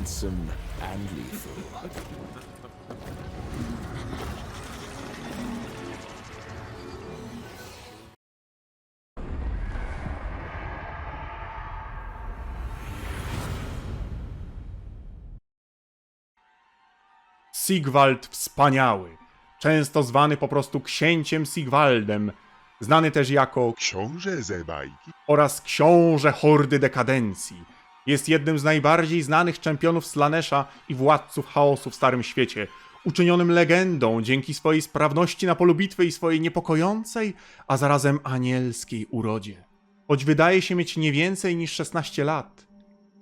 handsome and lethal. Sigwald Wspaniały, często zwany po prostu księciem Sigwaldem, znany też jako Książę ze bajki. oraz książę hordy dekadencji. Jest jednym z najbardziej znanych czempionów Slanesha i władców chaosu w Starym Świecie, uczynionym legendą dzięki swojej sprawności na polu bitwy i swojej niepokojącej, a zarazem anielskiej urodzie. Choć wydaje się mieć nie więcej niż 16 lat,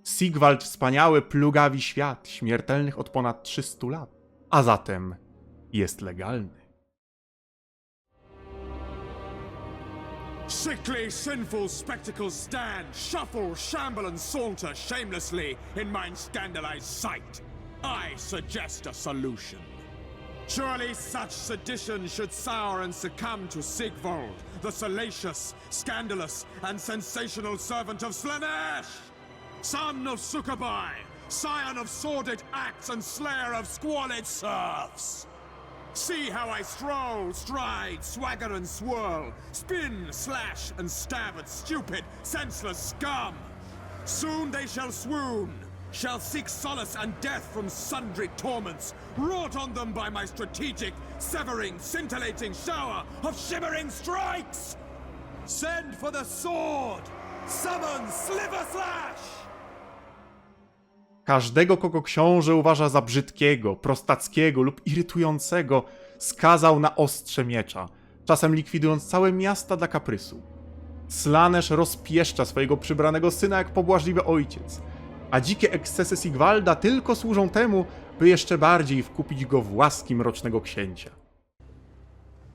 Sigwald wspaniały plugawi świat, śmiertelnych od ponad 300 lat, a zatem jest legalny. Sickly, sinful spectacles stand, shuffle, shamble, and saunter shamelessly in mine scandalized sight. I suggest a solution. Surely such sedition should sour and succumb to Sigvald, the salacious, scandalous, and sensational servant of Slanesh! Son of Succubi, scion of sordid acts and slayer of squalid serfs! See how I stroll, stride, swagger, and swirl, spin, slash, and stab at stupid, senseless scum. Soon they shall swoon, shall seek solace and death from sundry torments, wrought on them by my strategic, severing, scintillating shower of shimmering strikes! Send for the sword! Summon Sliver Slash! Każdego, kogo książę uważa za brzydkiego, prostackiego lub irytującego, skazał na ostrze miecza, czasem likwidując całe miasta dla kaprysu. Slanesz rozpieszcza swojego przybranego syna jak pobłażliwy ojciec, a dzikie ekscesy Sigwalda tylko służą temu, by jeszcze bardziej wkupić go w łaski mrocznego księcia.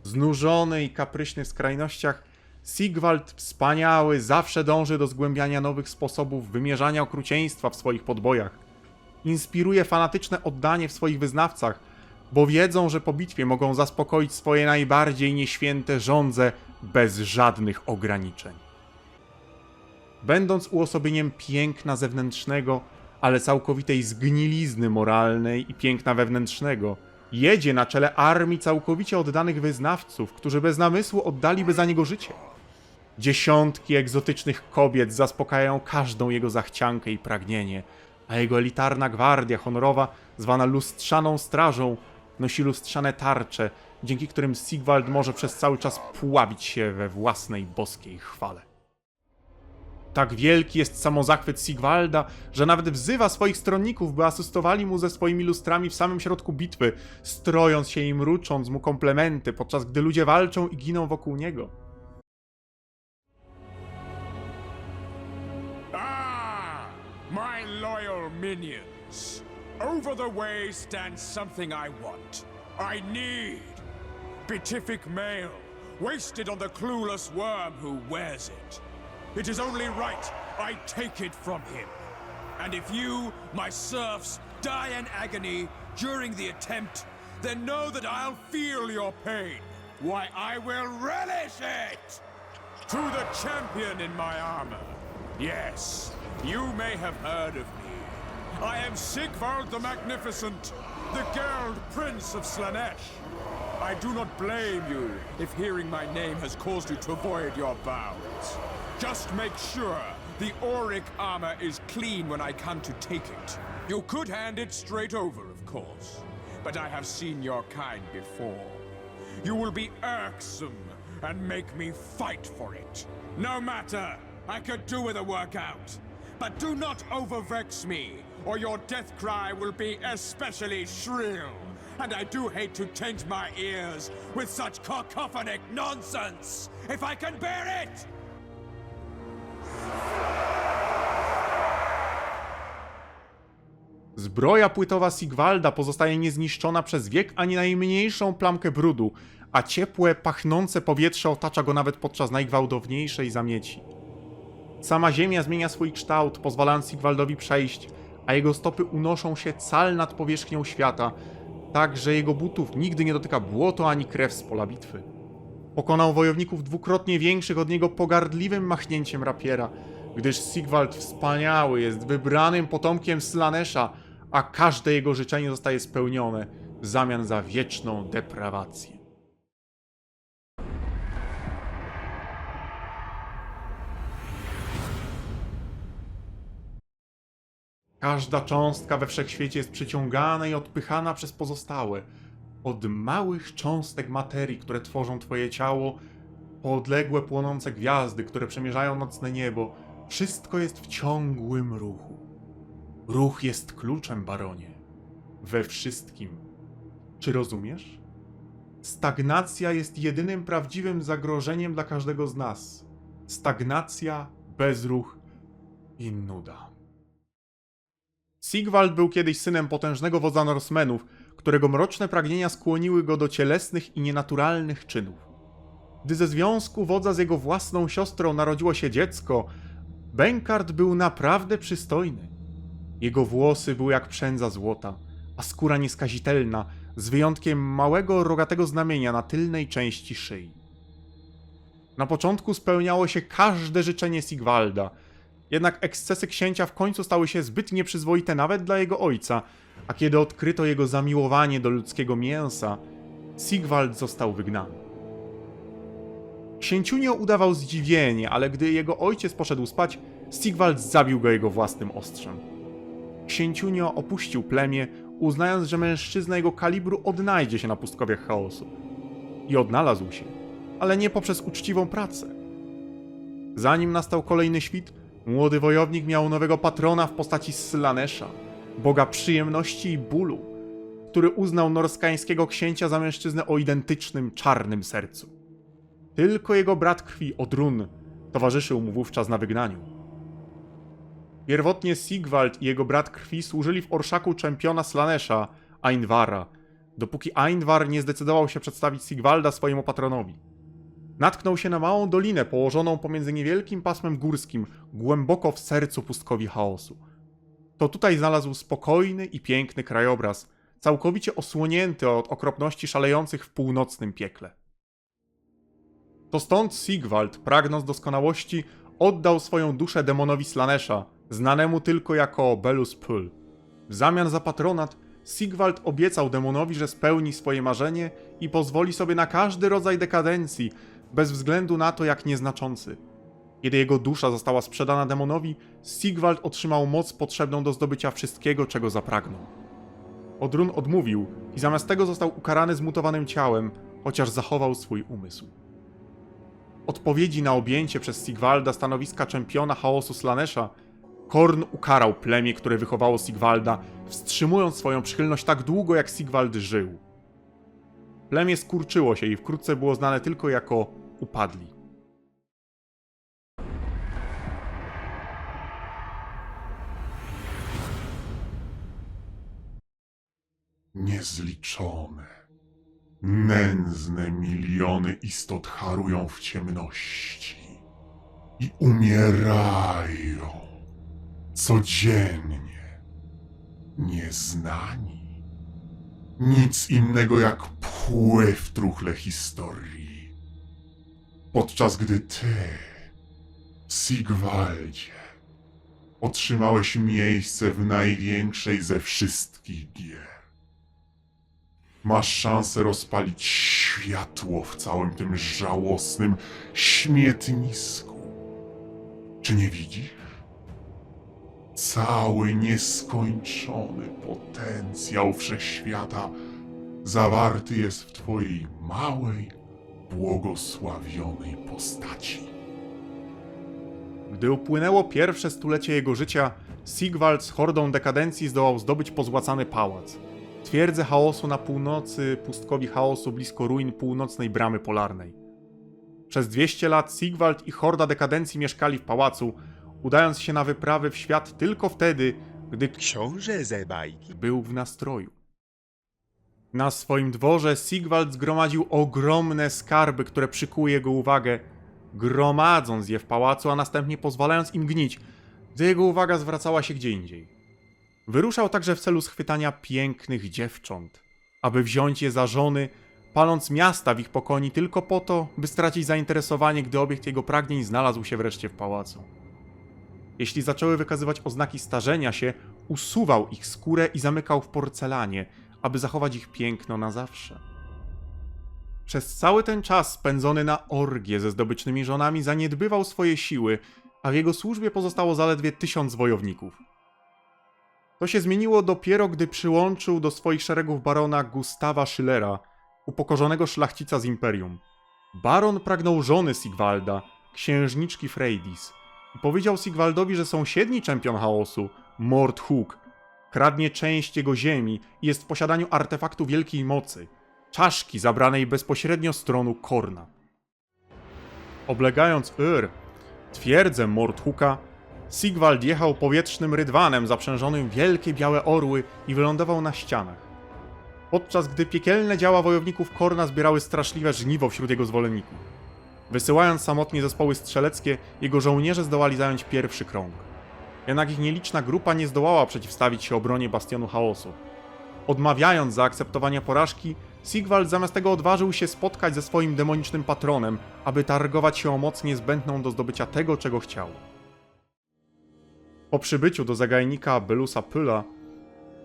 Znużony i kapryśny w skrajnościach, Sigwald wspaniały zawsze dąży do zgłębiania nowych sposobów wymierzania okrucieństwa w swoich podbojach. Inspiruje fanatyczne oddanie w swoich wyznawcach, bo wiedzą, że po bitwie mogą zaspokoić swoje najbardziej nieświęte żądze bez żadnych ograniczeń. Będąc uosobieniem piękna zewnętrznego, ale całkowitej zgnilizny moralnej i piękna wewnętrznego, jedzie na czele armii całkowicie oddanych wyznawców, którzy bez namysłu oddaliby za niego życie. Dziesiątki egzotycznych kobiet zaspokajają każdą jego zachciankę i pragnienie, a jego elitarna gwardia honorowa, zwana lustrzaną strażą, nosi lustrzane tarcze, dzięki którym Sigwald może przez cały czas pławić się we własnej boskiej chwale. Tak wielki jest samozachwyt Sigwalda, że nawet wzywa swoich stronników, by asystowali mu ze swoimi lustrami w samym środku bitwy, strojąc się i mrucząc mu komplementy, podczas gdy ludzie walczą i giną wokół niego. Minions. Over the way stands something I want. I need. Beatific mail, wasted on the clueless worm who wears it. It is only right I take it from him. And if you, my serfs, die in agony during the attempt, then know that I'll feel your pain. Why, I will relish it! To the champion in my armor. Yes, you may have heard of me. I am Sigvald the Magnificent, the Gerald Prince of Slanesh. I do not blame you if hearing my name has caused you to avoid your bounds. Just make sure the auric armor is clean when I come to take it. You could hand it straight over, of course, but I have seen your kind before. You will be irksome and make me fight for it. No matter, I could do with a workout. But do not overvex me, or your death cry will be especially shrill. And I do hate to taint my ears with such cacophonic nonsense, if I can bear it! Zbroja płytowa Sigwalda pozostaje niezniszczona przez wiek ani najmniejszą plamkę brudu, a ciepłe, pachnące powietrze otacza go nawet podczas najgwałtowniejszej zamieci. Sama ziemia zmienia swój kształt, pozwalając Sigwaldowi przejść, a jego stopy unoszą się cal nad powierzchnią świata, tak że jego butów nigdy nie dotyka błoto ani krew z pola bitwy. Pokonał wojowników dwukrotnie większych od niego pogardliwym machnięciem rapiera, gdyż Sigwald wspaniały jest wybranym potomkiem Slanesha, a każde jego życzenie zostaje spełnione w zamian za wieczną deprawację. Każda cząstka we wszechświecie jest przyciągana i odpychana przez pozostałe. Od małych cząstek materii, które tworzą Twoje ciało, po odległe płonące gwiazdy, które przemierzają nocne niebo, wszystko jest w ciągłym ruchu. Ruch jest kluczem, baronie. We wszystkim. Czy rozumiesz? Stagnacja jest jedynym prawdziwym zagrożeniem dla każdego z nas. Stagnacja, bezruch i nuda. Sigvald był kiedyś synem potężnego wodza Norsemenów, którego mroczne pragnienia skłoniły go do cielesnych i nienaturalnych czynów. Gdy ze związku wodza z jego własną siostrą narodziło się dziecko, Benkart był naprawdę przystojny. Jego włosy były jak przędza złota, a skóra nieskazitelna, z wyjątkiem małego rogatego znamienia na tylnej części szyi. Na początku spełniało się każde życzenie Sigvalda, jednak ekscesy księcia w końcu stały się zbyt nieprzyzwoite nawet dla jego ojca, a kiedy odkryto jego zamiłowanie do ludzkiego mięsa, Sigvald został wygnany. Księciunio udawał zdziwienie, ale gdy jego ojciec poszedł spać, Sigvald zabił go jego własnym ostrzem. Księciunio opuścił plemię, uznając, że mężczyzna jego kalibru odnajdzie się na pustkowiach chaosu. I odnalazł się, ale nie poprzez uczciwą pracę. Zanim nastał kolejny świt, młody wojownik miał nowego patrona w postaci Slanesha, boga przyjemności i bólu, który uznał norskańskiego księcia za mężczyznę o identycznym czarnym sercu. Tylko jego brat krwi, Odrun, towarzyszył mu wówczas na wygnaniu. Pierwotnie Sigvald i jego brat krwi służyli w orszaku czempiona Slanesha, Ainwara, dopóki Ainwar nie zdecydował się przedstawić Sigvalda swojemu patronowi. Natknął się na małą dolinę położoną pomiędzy niewielkim pasmem górskim, głęboko w sercu pustkowi chaosu. To tutaj znalazł spokojny i piękny krajobraz, całkowicie osłonięty od okropności szalejących w północnym piekle. To stąd Sigvald, pragnąc doskonałości, oddał swoją duszę demonowi Slanesha, znanemu tylko jako Belus Pul. W zamian za patronat, Sigvald obiecał demonowi, że spełni swoje marzenie i pozwoli sobie na każdy rodzaj dekadencji, bez względu na to, jak nieznaczący. Kiedy jego dusza została sprzedana demonowi, Sigvald otrzymał moc potrzebną do zdobycia wszystkiego, czego zapragnął. Odrun odmówił i zamiast tego został ukarany zmutowanym ciałem, chociaż zachował swój umysł. Odpowiedzi na objęcie przez Sigvalda stanowiska czempiona chaosu Slanesha, Korn ukarał plemię, które wychowało Sigvalda, wstrzymując swoją przychylność tak długo, jak Sigvald żył. Plemię skurczyło się i wkrótce było znane tylko jako upadli. Niezliczone, nędzne miliony istot harują w ciemności i umierają codziennie, nieznani. Nic innego jak pły w truchle historii. Podczas gdy ty, Sigvaldzie, otrzymałeś miejsce w największej ze wszystkich gier. Masz szansę rozpalić światło w całym tym żałosnym śmietnisku. Czy nie widzisz? Cały nieskończony potencjał wszechświata zawarty jest w Twojej małej, błogosławionej postaci. Gdy upłynęło pierwsze stulecie jego życia, Sigvald z hordą dekadencji zdołał zdobyć pozłacany pałac. Twierdzę chaosu na północy, pustkowi chaosu blisko ruin północnej bramy polarnej. Przez 200 lat Sigvald i horda dekadencji mieszkali w pałacu, udając się na wyprawy w świat tylko wtedy, gdy Książę ze bajki. był w nastroju. Na swoim dworze Sigvald zgromadził ogromne skarby, które przykuły jego uwagę, gromadząc je w pałacu, a następnie pozwalając im gnić, gdy jego uwaga zwracała się gdzie indziej. Wyruszał także w celu schwytania pięknych dziewcząt, aby wziąć je za żony, paląc miasta w ich pokoni tylko po to, by stracić zainteresowanie, gdy obiekt jego pragnień znalazł się wreszcie w pałacu. Jeśli zaczęły wykazywać oznaki starzenia się, usuwał ich skórę i zamykał w porcelanie, aby zachować ich piękno na zawsze. Przez cały ten czas spędzony na orgie ze zdobycznymi żonami zaniedbywał swoje siły, a w jego służbie pozostało zaledwie tysiąc wojowników. To się zmieniło dopiero, gdy przyłączył do swoich szeregów barona Gustawa Schillera, upokorzonego szlachcica z imperium. Baron pragnął żony Sigwalda, księżniczki Freydis, i powiedział Sigwaldowi, że sąsiedni czempion chaosu, Mordhuk, kradnie część jego ziemi i jest w posiadaniu artefaktu wielkiej mocy, czaszki zabranej bezpośrednio z tronu Korna. Oblegając Ur, twierdzę Mordhuka, Sigwald jechał powietrznym rydwanem zaprzężonym wielkie białe orły i wylądował na ścianach. Podczas gdy piekielne działa wojowników Korna zbierały straszliwe żniwo wśród jego zwolenników. Wysyłając samotnie zespoły strzeleckie, jego żołnierze zdołali zająć pierwszy krąg. Jednak ich nieliczna grupa nie zdołała przeciwstawić się obronie bastionu chaosu. Odmawiając zaakceptowania porażki, Sigwald zamiast tego odważył się spotkać ze swoim demonicznym patronem, aby targować się o moc niezbędną do zdobycia tego, czego chciał. Po przybyciu do zagajnika Belusa Pyla,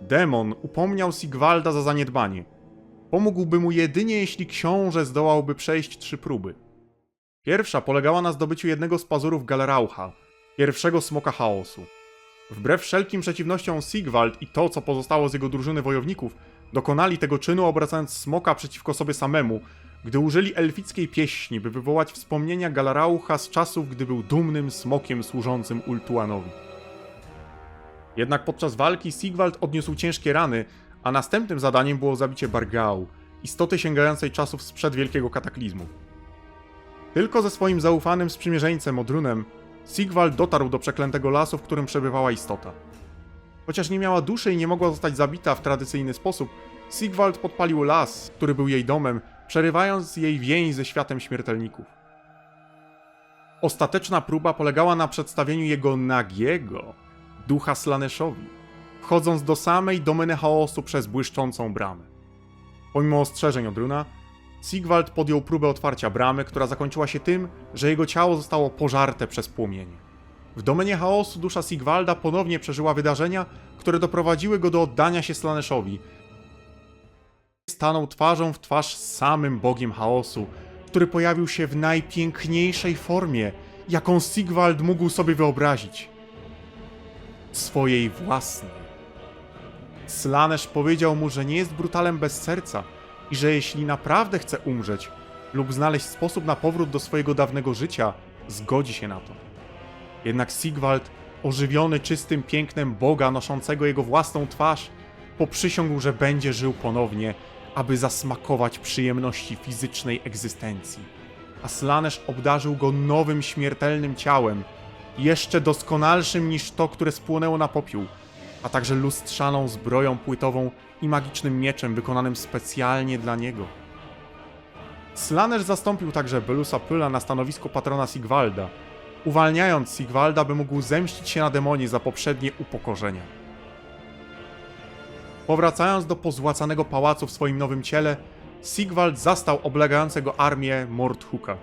demon upomniał Sigwalda za zaniedbanie. Pomógłby mu jedynie jeśli książę zdołałby przejść trzy próby. Pierwsza polegała na zdobyciu jednego z pazurów Galeraucha, pierwszego smoka chaosu. Wbrew wszelkim przeciwnościom Sigwald i to, co pozostało z jego drużyny wojowników, dokonali tego czynu obracając smoka przeciwko sobie samemu, gdy użyli elfickiej pieśni, by wywołać wspomnienia Galaraucha z czasów, gdy był dumnym smokiem służącym Ultuanowi. Jednak podczas walki Sigwald odniósł ciężkie rany, a następnym zadaniem było zabicie Bargau, istoty sięgającej czasów sprzed wielkiego kataklizmu. Tylko ze swoim zaufanym sprzymierzeńcem Odrunem Sigwald dotarł do przeklętego lasu, w którym przebywała istota. Chociaż nie miała duszy i nie mogła zostać zabita w tradycyjny sposób, Sigwald podpalił las, który był jej domem, przerywając jej więź ze światem śmiertelników. Ostateczna próba polegała na przedstawieniu jego nagiego, ducha Slaneszowi, wchodząc do samej domeny chaosu przez błyszczącą bramę. Pomimo ostrzeżeń Odruna, Sigwald podjął próbę otwarcia bramy, która zakończyła się tym, że jego ciało zostało pożarte przez płomienie. W domenie chaosu dusza Sigwalda ponownie przeżyła wydarzenia, które doprowadziły go do oddania się Slaneszowi. Stanął twarzą w twarz z samym bogiem chaosu, który pojawił się w najpiękniejszej formie, jaką Sigwald mógł sobie wyobrazić. Swojej własnej. Slanesz powiedział mu, że nie jest brutalem bez serca i że jeśli naprawdę chce umrzeć lub znaleźć sposób na powrót do swojego dawnego życia, zgodzi się na to. Jednak Sigwald, ożywiony czystym pięknem Boga noszącego jego własną twarz, poprzysiągł, że będzie żył ponownie, aby zasmakować przyjemności fizycznej egzystencji. A Slanesh obdarzył go nowym śmiertelnym ciałem, jeszcze doskonalszym niż to, które spłonęło na popiół, a także lustrzaną zbroją płytową i magicznym mieczem wykonanym specjalnie dla niego. Slanesh zastąpił także Belusa Pyla na stanowisku patrona Sigwalda, uwalniając Sigwalda, by mógł zemścić się na demonie za poprzednie upokorzenia. Powracając do pozłacanego pałacu w swoim nowym ciele, Sigwald zastał oblegającego armię Mordhuka.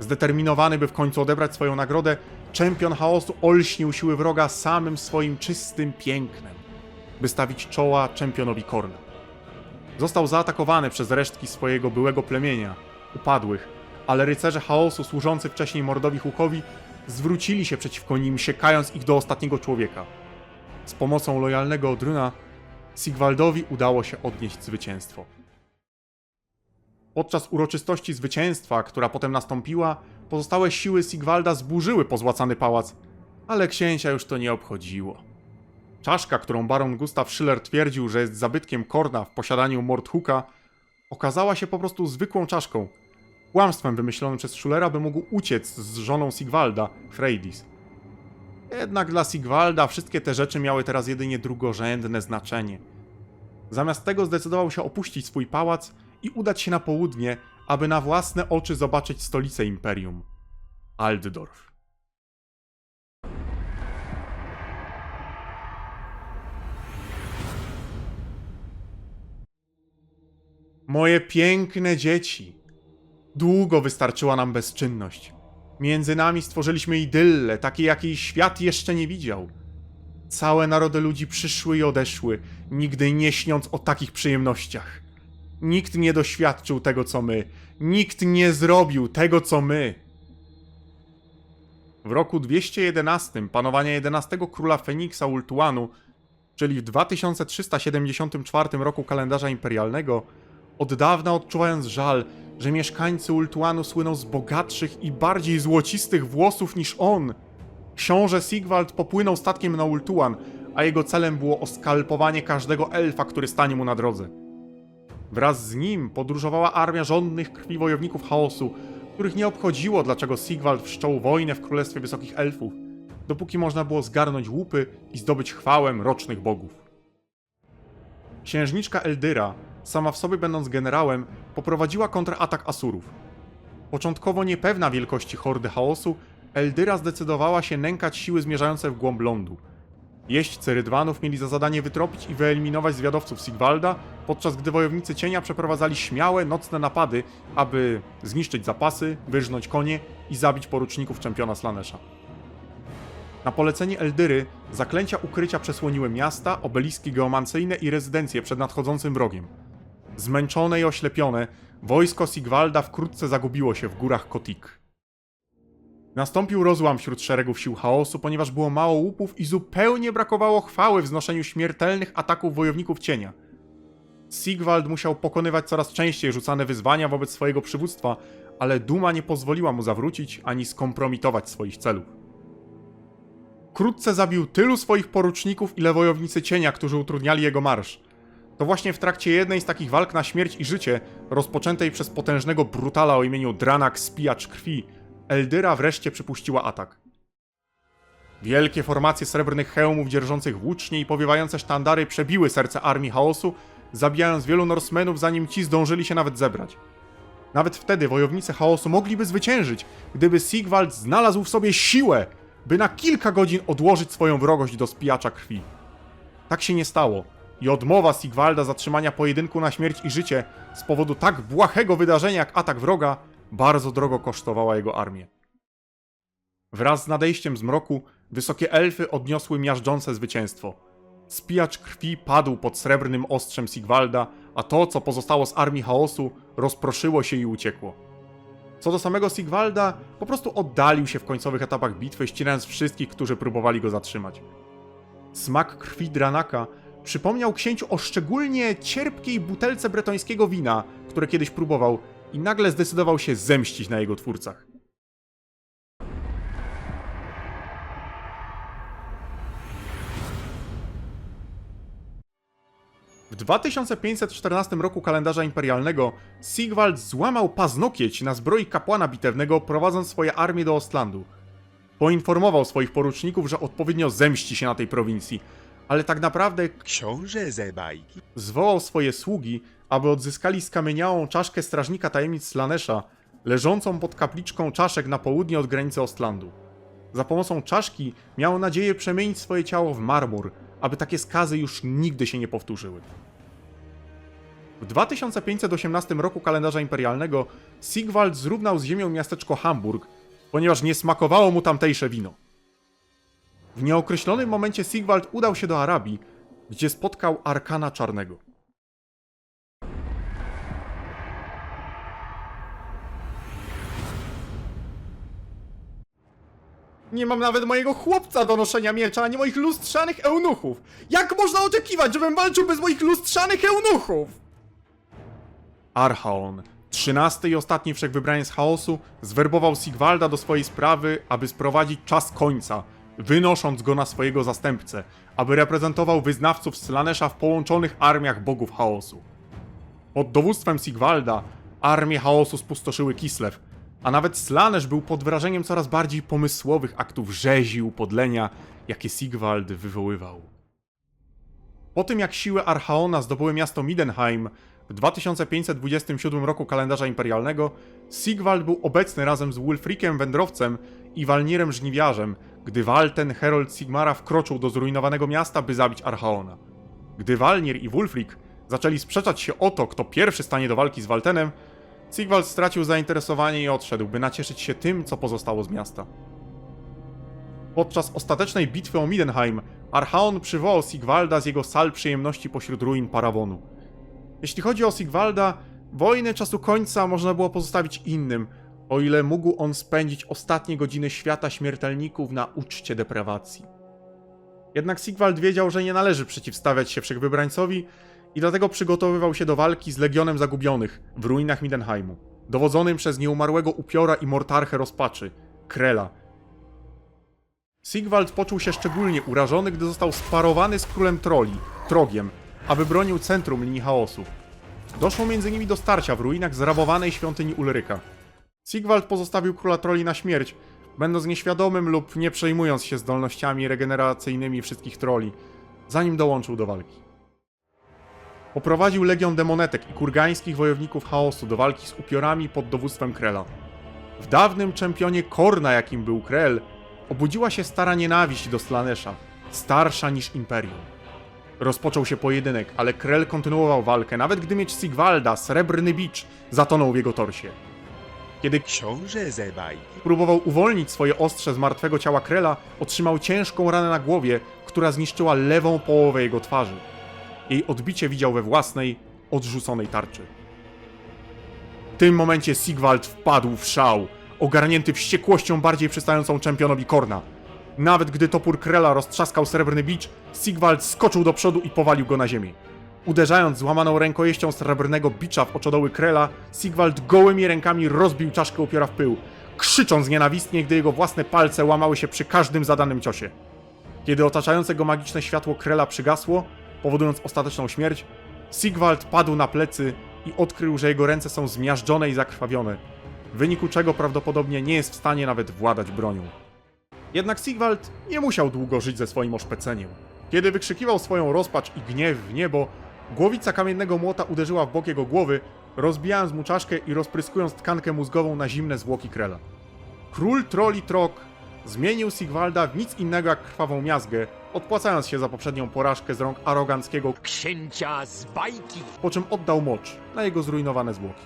Zdeterminowany, by w końcu odebrać swoją nagrodę, czempion chaosu olśnił siły wroga samym swoim czystym pięknem, by stawić czoła czempionowi Korna. Został zaatakowany przez resztki swojego byłego plemienia, upadłych, ale rycerze chaosu służący wcześniej Mordowi Hukowi zwrócili się przeciwko nim, siekając ich do ostatniego człowieka. Z pomocą lojalnego Odruna Sigwaldowi udało się odnieść zwycięstwo. Podczas uroczystości zwycięstwa, która potem nastąpiła, pozostałe siły Sigwalda zburzyły pozłacany pałac, ale księcia już to nie obchodziło. Czaszka, którą baron Gustav Schiller twierdził, że jest zabytkiem Korna w posiadaniu Mordhuka, okazała się po prostu zwykłą czaszką, kłamstwem wymyślonym przez Schillera, by mógł uciec z żoną Sigwalda, Freydis. Jednak dla Sigwalda wszystkie te rzeczy miały teraz jedynie drugorzędne znaczenie. Zamiast tego zdecydował się opuścić swój pałac i udać się na południe, aby na własne oczy zobaczyć stolicę imperium Altdorf. Moje piękne dzieci. Długo wystarczyła nam bezczynność. Między nami stworzyliśmy idyllę, takiej jakiej świat jeszcze nie widział. Całe narody ludzi przyszły i odeszły, nigdy nie śniąc o takich przyjemnościach. Nikt nie doświadczył tego, co my. Nikt nie zrobił tego, co my. W roku 211 panowania 11 króla Feniksa Ultuanu, czyli w 2374 roku kalendarza imperialnego, od dawna odczuwając żal, że mieszkańcy Ultuanu słyną z bogatszych i bardziej złocistych włosów niż on, książę Sigwald popłynął statkiem na Ultuan, a jego celem było oskalpowanie każdego elfa, który stanie mu na drodze. Wraz z nim podróżowała armia żądnych krwi wojowników chaosu, których nie obchodziło, dlaczego Sigwald wszczął wojnę w Królestwie Wysokich Elfów, dopóki można było zgarnąć łupy i zdobyć chwałę mrocznych bogów. Księżniczka Eldyra, sama w sobie będąc generałem, poprowadziła kontratak Asurów. Początkowo niepewna wielkości hordy chaosu, Eldyra zdecydowała się nękać siły zmierzające w głąb lądu. Jeźdźcy Rydwanów mieli za zadanie wytropić i wyeliminować zwiadowców Sigwalda, podczas gdy wojownicy cienia przeprowadzali śmiałe, nocne napady, aby zniszczyć zapasy, wyrżnąć konie i zabić poruczników czempiona Slanesha. Na polecenie Eldyry zaklęcia ukrycia przesłoniły miasta, obeliski geomancyjne i rezydencje przed nadchodzącym wrogiem. Zmęczone i oślepione, wojsko Sigwalda wkrótce zagubiło się w górach Kotik. Nastąpił rozłam wśród szeregów sił chaosu, ponieważ było mało łupów i zupełnie brakowało chwały w znoszeniu śmiertelnych ataków wojowników cienia. Sigwald musiał pokonywać coraz częściej rzucane wyzwania wobec swojego przywództwa, ale duma nie pozwoliła mu zawrócić ani skompromitować swoich celów. Wkrótce zabił tylu swoich poruczników, ile wojownicy cienia, którzy utrudniali jego marsz. To właśnie w trakcie jednej z takich walk na śmierć i życie, rozpoczętej przez potężnego brutala o imieniu Dranak Spijacz Krwi, Eldyra wreszcie przypuściła atak. Wielkie formacje srebrnych hełmów dzierżących włócznie i powiewające sztandary przebiły serce armii chaosu, zabijając wielu Norsemenów zanim ci zdążyli się nawet zebrać. Nawet wtedy wojownicy chaosu mogliby zwyciężyć, gdyby Sigwald znalazł w sobie siłę, by na kilka godzin odłożyć swoją wrogość do spijacza krwi. Tak się nie stało i odmowa Sigwalda zatrzymania pojedynku na śmierć i życie z powodu tak błahego wydarzenia jak atak wroga bardzo drogo kosztowała jego armię. Wraz z nadejściem zmroku wysokie elfy odniosły miażdżące zwycięstwo. Spijacz krwi padł pod srebrnym ostrzem Sigwalda, a to, co pozostało z armii chaosu, rozproszyło się i uciekło. Co do samego Sigwalda, po prostu oddalił się w końcowych etapach bitwy, ścinając wszystkich, którzy próbowali go zatrzymać. Smak krwi Dranaka przypomniał księciu o szczególnie cierpkiej butelce bretońskiego wina, które kiedyś próbował i nagle zdecydował się zemścić na jego twórcach. W 2514 roku kalendarza imperialnego Sigwald złamał paznokieć na zbroi kapłana bitewnego, prowadząc swoje armie do Ostlandu. Poinformował swoich poruczników, że odpowiednio zemści się na tej prowincji, ale tak naprawdę Książę ze bajki. zwołał swoje sługi, aby odzyskali skamieniałą czaszkę strażnika tajemnic Slanesha, leżącą pod kapliczką czaszek na południe od granicy Ostlandu. Za pomocą czaszki miał nadzieję przemienić swoje ciało w marmur, aby takie skazy już nigdy się nie powtórzyły. W 2518 roku kalendarza imperialnego Sigwald zrównał z ziemią miasteczko Hamburg, ponieważ nie smakowało mu tamtejsze wino. W nieokreślonym momencie Sigwald udał się do Arabii, gdzie spotkał Arkana Czarnego. Nie mam nawet mojego chłopca do noszenia miecza, ani moich lustrzanych eunuchów. Jak można oczekiwać, żebym walczył bez moich lustrzanych eunuchów? Archaon, trzynasty i ostatni wszechwybraniec chaosu, zwerbował Sigwalda do swojej sprawy, aby sprowadzić czas końca, wynosząc go na swojego zastępcę, aby reprezentował wyznawców Slanesha w połączonych armiach bogów chaosu. Pod dowództwem Sigwalda armie chaosu spustoszyły Kislev, a nawet Slanesh był pod wrażeniem coraz bardziej pomysłowych aktów rzezi upodlenia, jakie Sigwald wywoływał. Po tym jak siły Archaona zdobyły miasto Midenheim w 2527 roku kalendarza imperialnego, Sigwald był obecny razem z Wulfriciem Wędrowcem i Walnirem Żniwiarzem, gdy Walten, herold Sigmara, wkroczył do zrujnowanego miasta, by zabić Archaona. Gdy Walnir i Wulfric zaczęli sprzeczać się o to, kto pierwszy stanie do walki z Waltenem, Sigvald stracił zainteresowanie i odszedł, by nacieszyć się tym, co pozostało z miasta. Podczas ostatecznej bitwy o Midenheim, Archaon przywołał Sigvalda z jego sal przyjemności pośród ruin Parawonu. Jeśli chodzi o Sigvalda, wojnę czasu końca można było pozostawić innym, o ile mógł on spędzić ostatnie godziny świata śmiertelników na uczcie deprawacji. Jednak Sigvald wiedział, że nie należy przeciwstawiać się wszechwybrańcowi i dlatego przygotowywał się do walki z Legionem Zagubionych w ruinach Midenheimu, dowodzonym przez nieumarłego upiora i mortarchę rozpaczy, Krela. Sigvald poczuł się szczególnie urażony, gdy został sparowany z królem troli, Trogiem, aby bronił centrum linii chaosu. Doszło między nimi do starcia w ruinach zrabowanej świątyni Ulryka. Sigvald pozostawił króla troli na śmierć, będąc nieświadomym lub nie przejmując się zdolnościami regeneracyjnymi wszystkich troli, zanim dołączył do walki. Poprowadził legion demonetek i kurgańskich wojowników chaosu do walki z upiorami pod dowództwem Krela. W dawnym czempionie Korna, jakim był Krell, obudziła się stara nienawiść do Slanesha, starsza niż Imperium. Rozpoczął się pojedynek, ale Krell kontynuował walkę, nawet gdy miecz Sigvalda, srebrny bicz, zatonął w jego torsie. Kiedy Książę ze bajki. próbował uwolnić swoje ostrze z martwego ciała Krela, otrzymał ciężką ranę na głowie, która zniszczyła lewą połowę jego twarzy. Jej odbicie widział we własnej, odrzuconej tarczy. W tym momencie Sigvald wpadł w szał, ogarnięty wściekłością bardziej przystającą czempionowi Korna. Nawet gdy topór Krela roztrzaskał srebrny bicz, Sigvald skoczył do przodu i powalił go na ziemię. Uderzając złamaną rękojeścią srebrnego bicza w oczodoły Krela, Sigvald gołymi rękami rozbił czaszkę upiora w pył, krzycząc nienawistnie, gdy jego własne palce łamały się przy każdym zadanym ciosie. Kiedy otaczające go magiczne światło Krela przygasło, powodując ostateczną śmierć, Sigvald padł na plecy i odkrył, że jego ręce są zmiażdżone i zakrwawione, w wyniku czego prawdopodobnie nie jest w stanie nawet władać bronią. Jednak Sigvald nie musiał długo żyć ze swoim oszpeceniem. Kiedy wykrzykiwał swoją rozpacz i gniew w niebo, głowica kamiennego młota uderzyła w bok jego głowy, rozbijając mu czaszkę i rozpryskując tkankę mózgową na zimne zwłoki Krela. Król troli Trok zmienił Sigvalda w nic innego jak krwawą miazgę, odpłacając się za poprzednią porażkę z rąk aroganckiego, Księcia z bajki. po czym oddał mocz na jego zrujnowane zwłoki.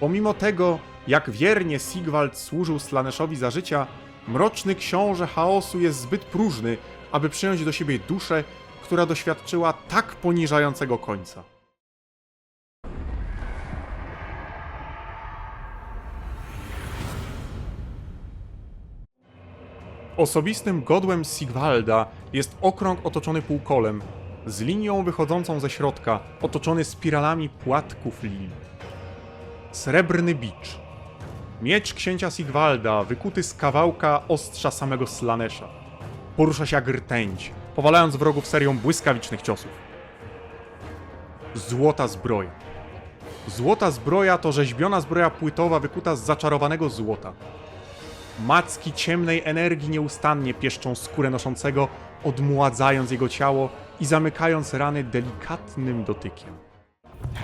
Pomimo tego, jak wiernie Sigvald służył Slaneszowi za życia, mroczny książę chaosu jest zbyt próżny, aby przyjąć do siebie duszę, która doświadczyła tak poniżającego końca. Osobistym godłem Sigvalda jest okrąg otoczony półkolem, z linią wychodzącą ze środka, otoczony spiralami płatków linii. Srebrny bicz. Miecz księcia Sigvalda, wykuty z kawałka ostrza samego Slanesha. Porusza się jak rtęć, powalając wrogów serią błyskawicznych ciosów. Złota zbroja. Złota zbroja to rzeźbiona zbroja płytowa wykuta z zaczarowanego złota. Macki ciemnej energii nieustannie pieszczą skórę noszącego, odmładzając jego ciało i zamykając rany delikatnym dotykiem.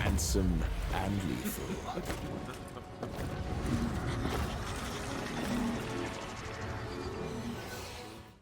Handsome and lethal.